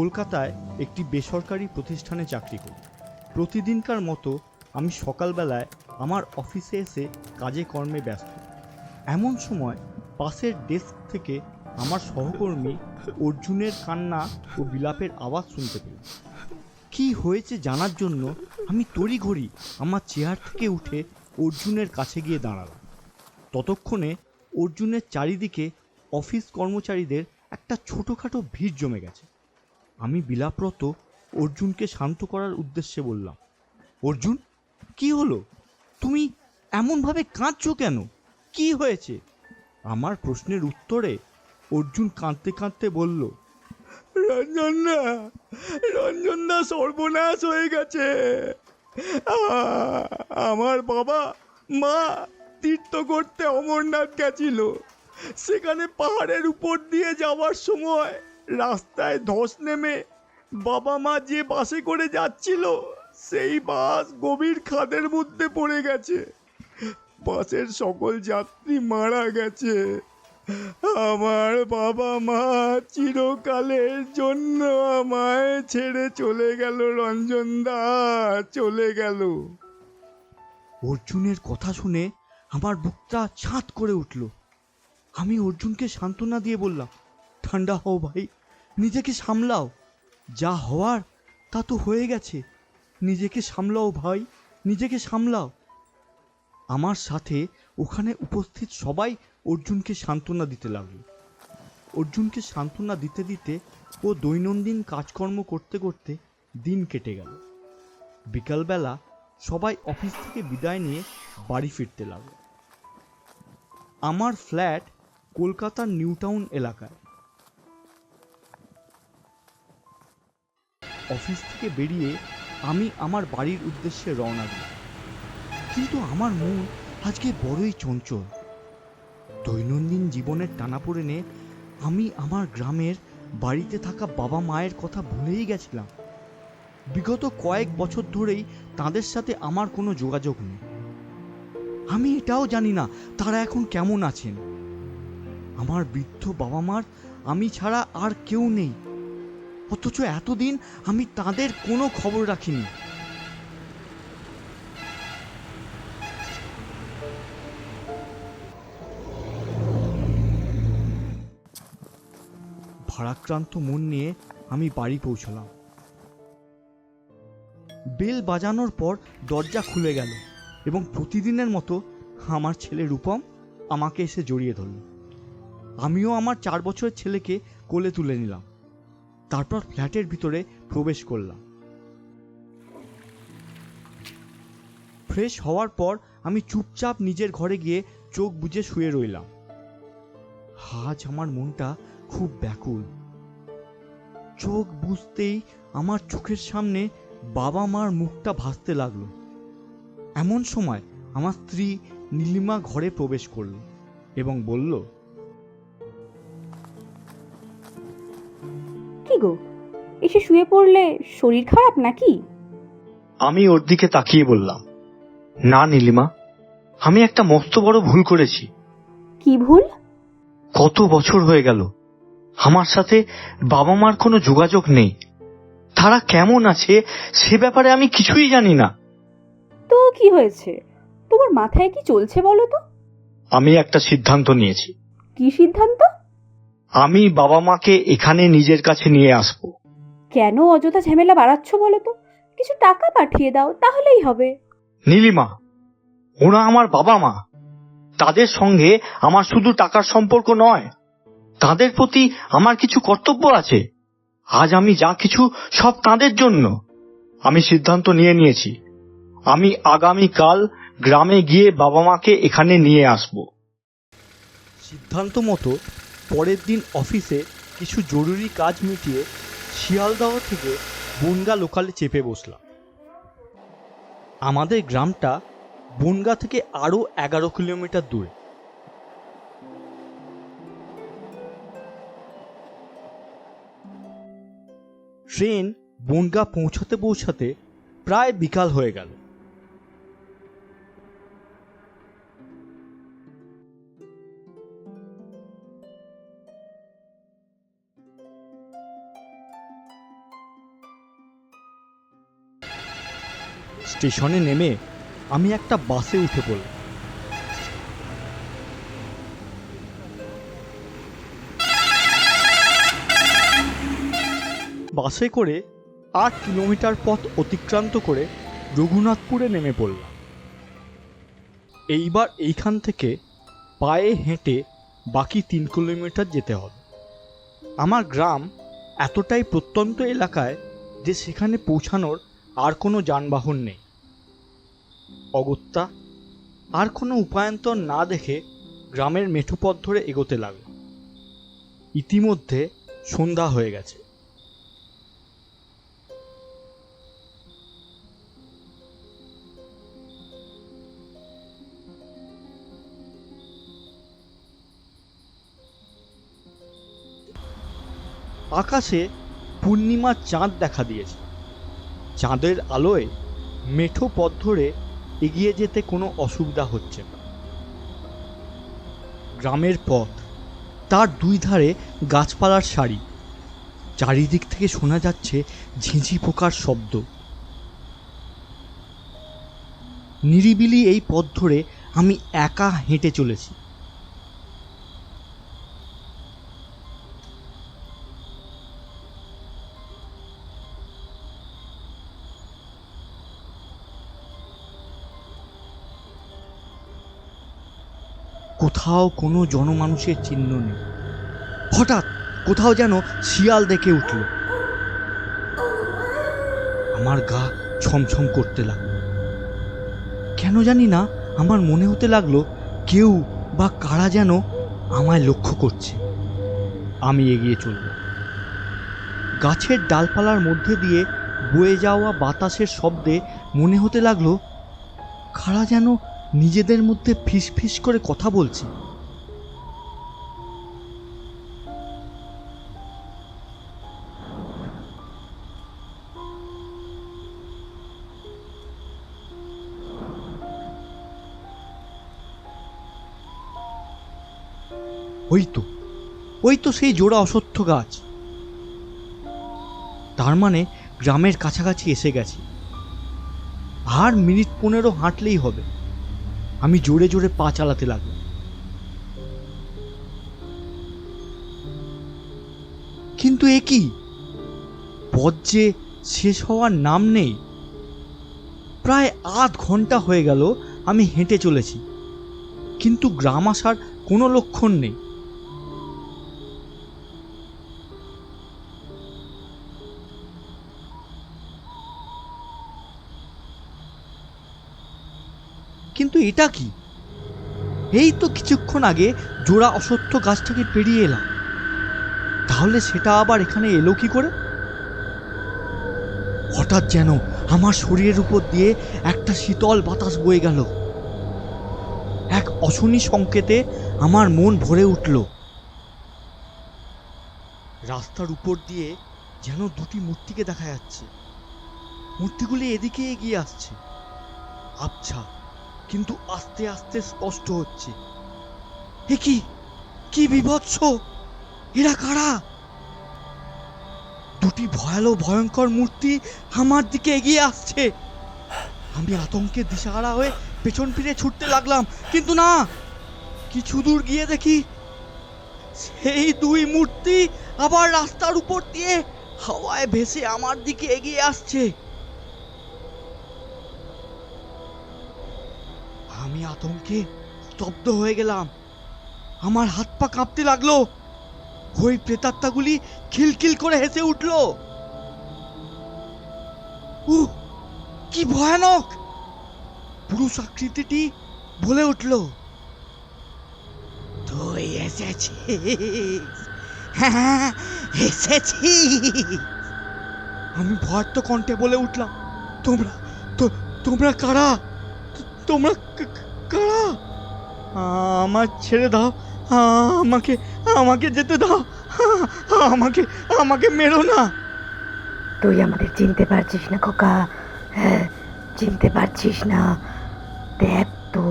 কলকাতায় একটি বেসরকারি প্রতিষ্ঠানে চাকরি করি। প্রতিদিনকার মতো আমি সকালবেলায় আমার অফিসে এসে কাজে কর্মে ব্যস্ত। এমন সময় পাশের ডেস্ক থেকে আমার সহকর্মী অর্জুনের কান্না ও বিলাপের আওয়াজ শুনতে পেলাম কি হয়েছে জানার জন্য আমি তড়িঘড়ি আমার চেয়ার থেকে উঠে অর্জুনের কাছে গিয়ে দাঁড়ালাম। ততক্ষণে অর্জুনের চারিদিকে অফিস কর্মচারীদের একটা ছোটোখাটো ভিড় জমে গেছে। আমি বিলাপরত অর্জুনকে শান্ত করার উদ্দেশ্যে বললাম, অর্জুন, কি হলো? তুমি এমনভাবে কাঁদছো কেন? কি হয়েছে? আমার প্রশ্নের উত্তরে অর্জুন কাঁদতে কাঁদতে বলল রঞ্জনদা রঞ্জনদা সর্বনাশ হয়ে গেছে। আমার বাবা, মা তীর্থ করতে অমরনাথ গেছিল। সেখানে পাহাড়ের উপর দিয়ে যাওয়ার সময় রাস্তায় ধস নেমে বাবা মা যে বাসে করে যাচ্ছিল, সেই বাস গভীর খাদের মধ্যে পড়ে গেছে। বাসের সকল যাত্রী মারা গেছে। আমার বাবা মা চিরকালের জন্য আমায় ছেড়ে চলে গেল রঞ্জন দা চলে গেল। অর্জুনের কথা শুনে আমার বুকটা ছাত করে উঠল। আমি অর্জুনকে সান্ত্বনা দিয়ে বললাম, ঠান্ডা হও ভাই নিজেকে সামলাও। যা হওয়ার, তা তো হয়ে গেছে। নিজেকে সামলাও ভাই, নিজেকে সামলাও। আমার সাথে ওখানে উপস্থিত সবাই অর্জুনকে সান্ত্বনা দিতে লাগল। অর্জুনকে সান্ত্বনা দিতে দিতে ও দৈনন্দিন কাজকর্ম করতে করতে দিন কেটে গেল। বিকালবেলা সবাই অফিস থেকে বিদায় নিয়ে বাড়ি ফিরতে লাগল। আমার ফ্ল্যাট কলকাতার নিউ টাউন এলাকায়। অফিস থেকে বেরিয়ে আমি আমার বাড়ির উদ্দেশ্যে রওনা দিই কিন্তু আমার মন আজকে বড়ই চঞ্চল। দৈনন্দিন জীবনের টানাপোড়েনে আমি আমার গ্রামের বাড়িতে থাকা বাবা মায়ের কথা ভুলেই গেছিলাম। বিগত কয়েক বছর ধরেই তাদের সাথে আমার কোনো যোগাযোগ নেই। আমি এটাও জানি না তারা এখন কেমন আছেন। আমার বৃদ্ধ বাবা মার আমি ছাড়া আর কেউ নেই। অথচ এতদিন আমি তাদের কোনো খবর রাখিনি। ভারাক্রান্ত মন নিয়ে আমি বাড়ি পৌঁছলাম। বেল বাজানোর পর দরজা খুলে গেল এবং প্রতিদিনের মতো আমার ছেলে রূপম আমাকে এসে জড়িয়ে ধরল। আমিও আমার চার বছরের ছেলেকে কোলে তুলে নিলাম। তারপর ফ্ল্যাটের ভিতরে প্রবেশ করলাম। ফ্রেশ হওয়ার পর আমি চুপচাপ নিজের ঘরে গিয়ে চোখ বুজে শুয়ে রইলাম। আজ আমার মনটা খুব ব্যাকুল। চোখ বুঝতেই আমার চোখের সামনে বাবা মার মুখটা ভাসতে লাগল। এমন সময় আমার স্ত্রী নীলিমা ঘরে প্রবেশ করল এবং বলল কি গো? এসে শুয়ে পড়লে শরীর খারাপ নাকি? আমি ওর দিকে তাকিয়ে বললাম না নীলিমা আমি একটা মস্ত বড় ভুল করেছি। কি ভুল? কত বছর হয়ে গেল আমার সাথে বাবা মার কোনো যোগাযোগ নেই। তারা কেমন আছে সে ব্যাপারে আমি কিছুই জানি না। তো কি হয়েছে? তোমার মাথায় কি চলছে বলো তো? আমি একটা সিদ্ধান্ত নিয়েছি। কি সিদ্ধান্ত? আমি বাবা মাকে এখানে নিজের কাছে নিয়ে আসব। কেন অযথা ঝামেলা বাড়াচ্ছ বলো তো? কিছু টাকা পাঠিয়ে দাও তাহলেই হবে। নীলিমা ওরা আমার বাবা মা। তাদের সঙ্গে আমার শুধু টাকার সম্পর্ক নয় তাদের প্রতি আমার কিছু কর্তব্য আছে। আজ আমি যা কিছু সব তাদের জন্য। আমি সিদ্ধান্ত নিয়ে নিয়েছি। আমি আগামী কাল গ্রামে গিয়ে বাবা মাকে এখানে নিয়ে আসব। সিদ্ধান্ত মতো পরের দিন অফিসে কিছু জরুরি কাজ মিটিয়ে শিয়ালদহ থেকে বনগা লোকালে চেপে বসলাম। আমাদের গ্রামটা বনগা থেকে আরও এগারো কিলোমিটার দূরে। ট্রেন বনগা পৌঁছাতে পৌঁছাতে প্রায় বিকাল হয়ে গেল। স্টেশনে নেমে আমি একটা বাসে উঠে পড়লাম। বাসে করে আট কিলোমিটার পথ অতিক্রান্ত করে রঘুনাথপুরে নেমে পড়লাম। এইবার এইখান থেকে পায়ে হেঁটে বাকি তিন কিলোমিটার যেতে হবে। আমার গ্রাম এতটাই প্রত্যন্ত এলাকায় যে সেখানে পৌঁছানোর আর কোনো যানবাহন নেই। অগত্যা আর কোনো উপায়ন্তর না দেখে গ্রামের মেঠো পথ ধরে এগোতে লাগল। ইতিমধ্যে সন্ধ্যা হয়ে গেছে। আকাশে পূর্ণিমার চাঁদ দেখা দিয়েছে। চাঁদের আলোয় মেঠো পথ ধরে এগিয়ে যেতে কোনো অসুবিধা হচ্ছে না। গ্রামের পথ, তার দুই ধারে গাছপালার সারি। চারিদিক থেকে শোনা যাচ্ছে ঝিঁঝি পোকার শব্দ। নিরিবিলি এই পথ ধরে আমি একা হেঁটে চলেছি। কোথাও কোনো জনমানুষের চিহ্ন নেই। হঠাৎ কোথাও যেন শিয়াল দেখে উঠল। আমার গা ছমছম করতে লাগল। কেন জানি না আমার মনে হতে লাগল কেউ বা কারা যেন আমায় লক্ষ্য করছে। আমি এগিয়ে চলল গাছের ডালপালার মধ্যে দিয়ে বয়ে যাওয়া বাতাসের শব্দে মনে হতে লাগল, কারা যেন নিজেদের মধ্যে ফিস ফিস করে কথা বলছে। ওই তো ওই তো সেই জোড়া অশ্বত্থ গাছ। তার মানে গ্রামের কাছাকাছি এসে গেছে। আর মিনিট পনেরো হাঁটলেই হবে। আমি জোরে জোরে পা চালাতে লাগলাম। কিন্তু এ কি? পথ যে শেষ হওয়ার নাম নেই। প্রায় আধ ঘণ্টা হয়ে গেল আমি হেঁটে চলেছি। কিন্তু গ্রাম আসার কোনো লক্ষণ নেই। এটা কি? এই তো কিছুক্ষণ আগে জোড়া অসত্য গাছটাকে পেরিয়ে এলাম। তাহলে সেটা আবার এখানে এলো কি করে? হঠাৎ যেন আমার শরীরের উপর দিয়ে একটা শীতল বাতাস বয়ে গেল। এক অশনি সংকেতে আমার মন ভরে উঠল। রাস্তার উপর দিয়ে যেন দুটি মূর্তিকে দেখা যাচ্ছে। মূর্তিগুলি এদিকে এগিয়ে আসছে। আচ্ছা কিন্তু আস্তে আস্তে স্পষ্ট হচ্ছে। এ কি? কি বিভৎস? এরা কারা? দুটি ভয়ালো ভয়ঙ্কর মূর্তি আমার দিকে এগিয়ে আসছে। আমি আতঙ্কে দিশাহারা হয়ে পেছন ফিরে ছুটতে লাগলাম, কিন্তু না! কিছু দূর গিয়ে দেখি সেই দুই মূর্তি আবার রাস্তার উপর দিয়ে হাওয়ায় ভেসে আমার দিকে এগিয়ে আসছে। আমি আতঙ্কে স্তব্ধ হয়ে গেলাম। আমার হাত পা কাঁপতে লাগল। ওই প্রেতাত্মাগুলি খিলখিল করে হেসে উঠল। কি ভয়ানক! পুরুষ আকৃতিটি বলে উঠল, তুই এসেছিস? হ্যাঁ এসেছিস? আমি ভয়ার্ত কণ্ঠে বলে উঠলাম, তোমরা তোমরা কারা? তোমরা কারা? আমার ছেড়ে দাও। আমাকে আমাকে যেতে দাও। আমাকে আমাকে মেরো না। তুই আমাদের চিনতে পারছিস না খোকা। হ্যাঁ চিনতে পারছিস না। দেখ তো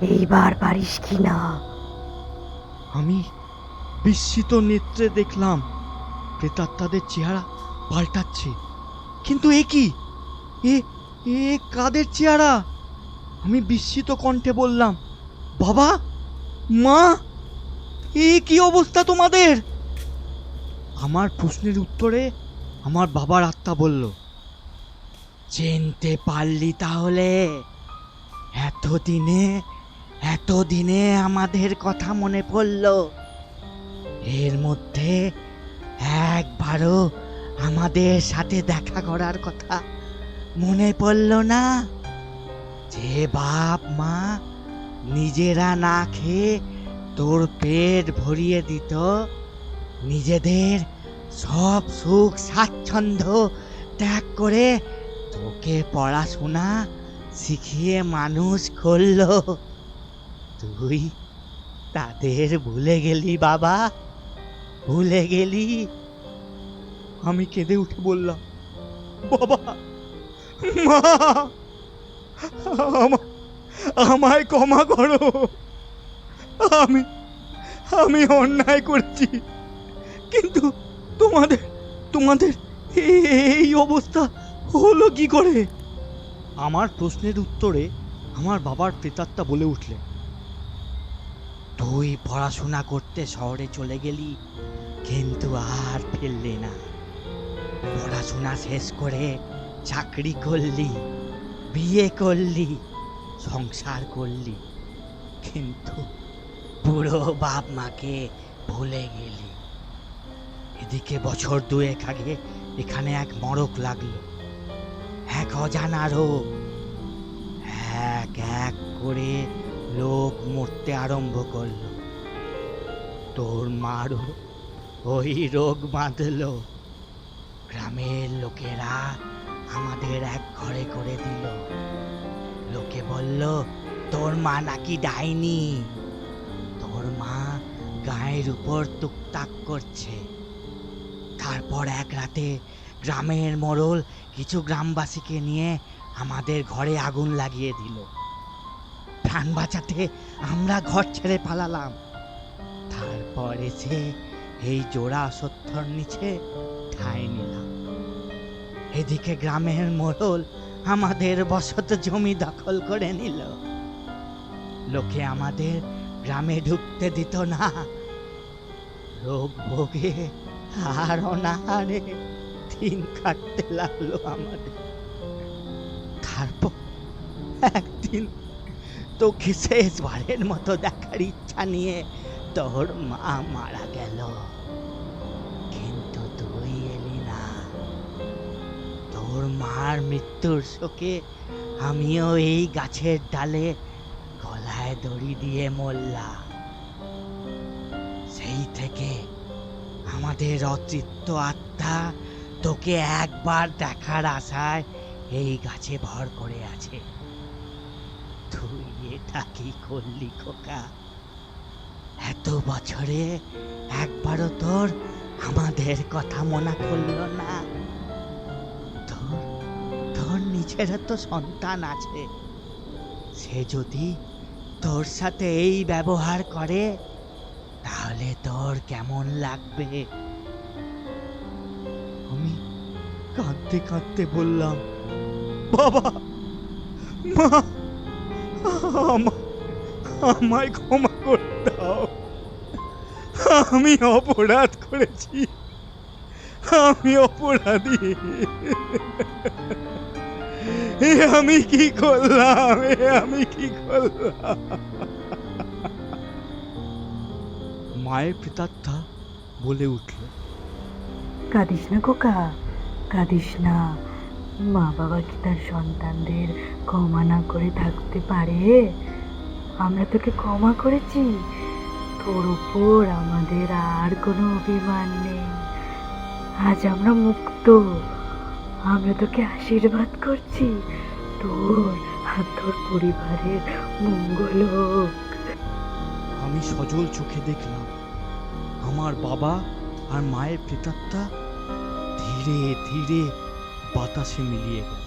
এইবার পারিস কি না। আমি বিস্মিত নেত্রে দেখলাম প্রেতাত্মাদের চেহারা পাল্টাচ্ছে। কিন্তু এ কি? এ এ কাদের চেহারা? আমি বিস্মিত কণ্ঠে বললাম, বাবা, মা, এ কি অবস্থা তোমাদের? আমার প্রশ্নের উত্তরে আমার বাবার আত্মা বলল, চিনতে পারলি তাহলে। এতদিনে এতদিনে আমাদের কথা মনে পড়ল। এর মধ্যে একবারও আমাদের সাথে দেখা করার কথা মনে পড়ল না? যে বাপ মা নিজেরা না খেয়ে তোর পেট ভরিয়ে দিত, নিজেদের সব সুখ স্বাচ্ছন্দ্য ত্যাগ করে তোকে পড়াশোনা শিখিয়ে মানুষ করল। তুই তাদের ভুলে গেলি বাবা, ভুলে গেলি। আমি কেঁদে উঠে বললাম, বাবা, মা আমায় ক্ষমা করো। আমি আমি অন্যায় করেছি। কিন্তু তোমাদের তোমাদের এই অবস্থা হলো কি করে? আমার প্রশ্নের উত্তরে আমার বাবার প্রেতাত্মা বলে উঠলেন, তুই পড়াশোনা করতে শহরে চলে গেলি, কিন্তু আর ফিরলি না। পড়াশোনা শেষ করে চাকরি করলি বিয়ে করলি, সংসার করলি, কিন্তু বুড়ো বাপ মাকে ভুলে গেলি। এদিকে বছর দুয়েক আগে এখানে এক মরক লাগল, এক অজানা রোগ। এক এক করে লোক মরতে আরম্ভ করল। তোর মারও ওই রোগ বাঁধলো। গ্রামের লোকেরা আমাদের এক ঘরে করে দিল। লোকে বলল, তোর মা নাকি ডাইনি? তোর মা গায়ের উপর টুকটাক করছে। তারপর এক রাতে গ্রামের মোড়ল কিছু গ্রামবাসীকে নিয়ে আমাদের ঘরে আগুন লাগিয়ে দিল। প্রাণ বাঁচাতে আমরা ঘর ছেড়ে পালালাম। তারপর এসে এই জোড়া অশ্বত্থর নিচে ঠাঁই নিলাম। এদিকে গ্রামের মোড়ল আমাদের বসত জমি দখল করে নিল। লোকে আমাদের গ্রামে ঢুকতে দিত না। রোগ ভোগে আর অনাহারে দিন কাটতে লাগল আমাদের। তারপর একদিন তোকে শেষবারের মতো দেখার ইচ্ছা নিয়ে তোর মা মারা গেল। মার মৃত্যুর শোকে আমিও এই গাছের ডালে গলায় দড়ি দিয়ে মরলাম। সেই থেকে আমাদের অতৃপ্ত আত্মা তোকে একবার দেখার আশায় এই গাছে ভর করে আছে। তুই এটা কি করলি খোকা? এত বছরে একবারও তোর আমাদের কথা মনে করল না। তোর নিজেরও তো সন্তান আছে। সে যদি তোর সাথে এই ব্যবহার করে, তাহলে তোর কেমন লাগবে? আমি কাঁদতে কাঁদতে বললাম, বাবা, মা আমায় ক্ষমা করে আমি অপরাধ করেছি। আমি অপরাধী। এ আমি কি করলাম? এ আমি কি করলাম? মায়ের পিতাত্মা বলে উঠল, কাঁদিস না খোকা, কাঁদিস না। মা বাবা কি তার সন্তানদের ক্ষমা না করে থাকতে পারে? আমরা তোকে ক্ষমা করেছি। তোর উপর আমাদের আর কোনো অভিমান নেই। আজ আমরা মুক্ত। আমরা তোকে আশীর্বাদ করছি। তোর আর তোর পরিবারের মঙ্গল হোক আমি সজল চোখে দেখলাম। আমার বাবা আর মায়ের প্রেতাত্মা ধীরে ধীরে বাতাসে মিলিয়ে গেল।